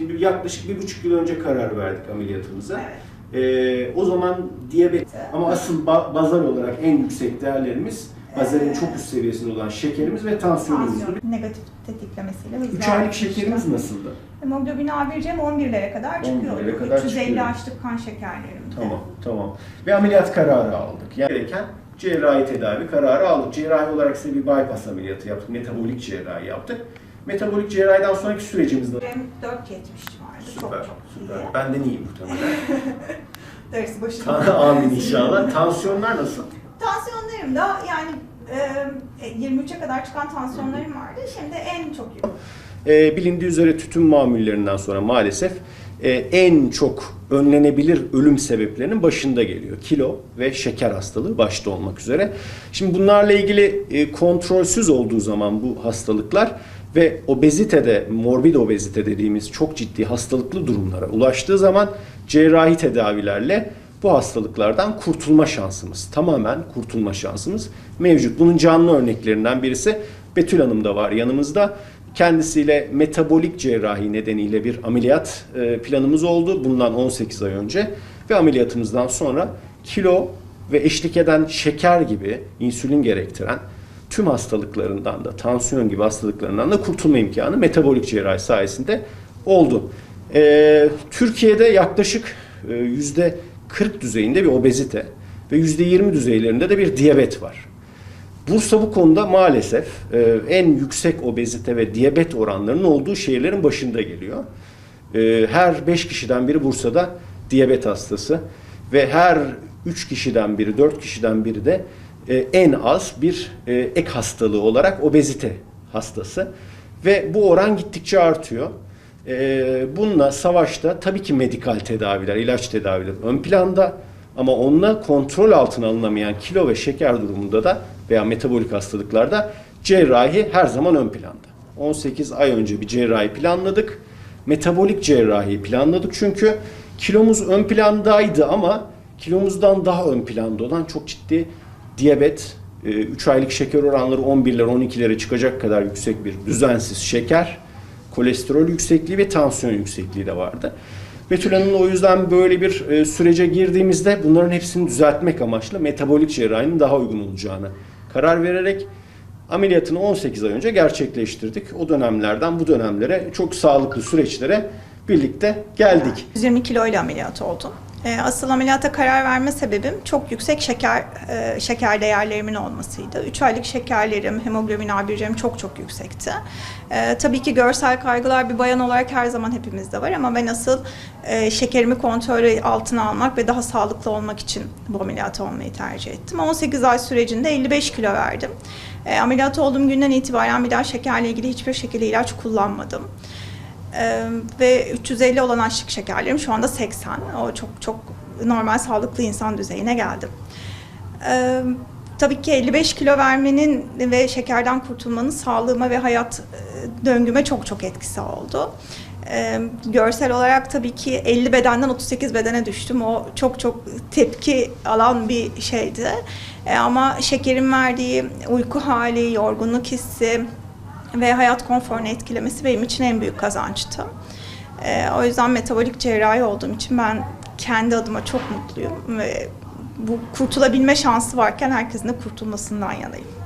Şimdi yaklaşık bir buçuk yıl önce karar verdik ameliyatımıza. Evet. Ee, o zaman diyabet ama asıl ba- bazal olarak en yüksek değerlerimiz bazalin çok üst seviyesinde olan şekerimiz ve tansiyonumuzdu. Tansiyon negatif tetiklemesiyle hızlı 3 aylık şekerimiz nasıldı? Hemoglobin A1'cem 11'lere kadar 11'lere çıkıyordu. kadar 350 çıkıyor. açlık kan şekerlerimde. Tamam, tamam. Ve ameliyat kararı aldık. Yani gereken cerrahi tedavi kararı aldık. Cerrahi olarak size bir bypass ameliyatı yaptık. Metabolik cerrahi yaptık. Metabolik cerrahiden sonraki sürecimiz de Benim 4.70 vardı. süper, çok çok süper. iyi. Benden iyi muhtemelen. Darısı başına. Amin inşallah. Tansiyonlar nasıl? Tansiyonlarım da yani e, 23'e kadar çıkan tansiyonlarım vardı. Şimdi en çok yüksek. Ee, bilindiği üzere tütün mamullerinden sonra maalesef e, en çok önlenebilir ölüm sebeplerinin başında geliyor. Kilo ve şeker hastalığı başta olmak üzere. Şimdi bunlarla ilgili e, kontrolsüz olduğu zaman bu hastalıklar ve obezitede, morbid obezite dediğimiz çok ciddi hastalıklı durumlara ulaştığı zaman cerrahi tedavilerle bu hastalıklardan kurtulma şansımız, tamamen kurtulma şansımız mevcut. Bunun canlı örneklerinden birisi Betül Hanım da var yanımızda. Kendisiyle metabolik cerrahi nedeniyle bir ameliyat e, planımız oldu bundan 18 ay önce ve ameliyatımızdan sonra kilo ve eşlik eden şeker gibi insülin gerektiren tüm hastalıklarından da tansiyon gibi hastalıklarından da kurtulma imkanı metabolik cerrahi sayesinde oldu. E, Türkiye'de yaklaşık e, yüzde 40 düzeyinde bir obezite ve yüzde 20 düzeylerinde de bir diyabet var. Bursa bu konuda maalesef e, en yüksek obezite ve diyabet oranlarının olduğu şehirlerin başında geliyor. E, her 5 kişiden biri Bursa'da diyabet hastası ve her 3 kişiden biri, 4 kişiden biri de e, en az bir e, ek hastalığı olarak obezite hastası. Ve bu oran gittikçe artıyor. E, bununla savaşta tabii ki medikal tedaviler, ilaç tedavileri ön planda ama onunla kontrol altına alınamayan kilo ve şeker durumunda da veya metabolik hastalıklarda cerrahi her zaman ön planda. 18 ay önce bir cerrahi planladık. Metabolik cerrahi planladık çünkü kilomuz ön plandaydı ama kilomuzdan daha ön planda olan çok ciddi diyabet, 3 aylık şeker oranları 11'lere 12'lere çıkacak kadar yüksek bir düzensiz şeker, kolesterol yüksekliği ve tansiyon yüksekliği de vardı. Betül o yüzden böyle bir e, sürece girdiğimizde bunların hepsini düzeltmek amaçlı metabolik cerrahinin daha uygun olacağını karar vererek ameliyatını 18 ay önce gerçekleştirdik. O dönemlerden bu dönemlere çok sağlıklı süreçlere birlikte geldik. 120 kilo ile ameliyat oldum. E, Asıl ameliyata karar verme sebebim çok yüksek şeker e, şeker değerlerimin olmasıydı. 3 aylık şekerlerim, hemoglobin A1'lerim çok çok yüksekti. E, tabii ki görsel kaygılar bir bayan olarak her zaman hepimizde var ama ben asıl e, şekerimi kontrol altına almak ve daha sağlıklı olmak için bu ameliyat olmayı tercih ettim. 18 ay sürecinde 55 kilo verdim. E, ameliyat olduğum günden itibaren bir daha şekerle ilgili hiçbir şekilde ilaç kullanmadım. Ve 350 olan açlık şekerlerim şu anda 80. O çok çok normal sağlıklı insan düzeyine geldim. Ee, tabii ki 55 kilo vermenin ve şekerden kurtulmanın sağlığıma ve hayat e, döngüme çok çok etkisi oldu. Ee, görsel olarak tabii ki 50 bedenden 38 bedene düştüm. O çok çok tepki alan bir şeydi. Ee, ama şekerin verdiği uyku hali, yorgunluk hissi, ve hayat konforunu etkilemesi benim için en büyük kazançtı. Ee, o yüzden metabolik cerrahi olduğum için ben kendi adıma çok mutluyum ve bu kurtulabilme şansı varken herkesin de kurtulmasından yanayım.